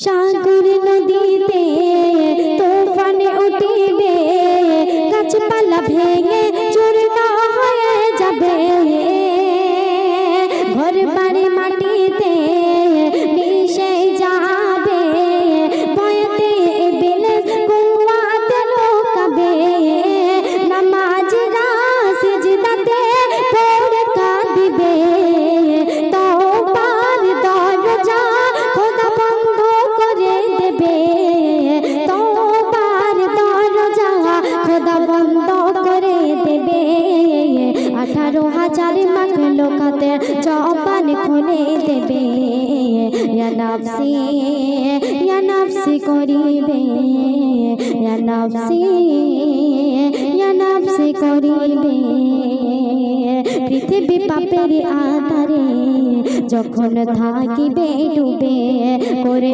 সাগর নদীতে করে দেবে। আঠারো হাজার মাখ লোকাতে জবান খুলে দেবে। নাফসি নাফসি করিবে। করিবে। পৃথিবী পাপের আধারে যখন থাকিবে ডুবে, করে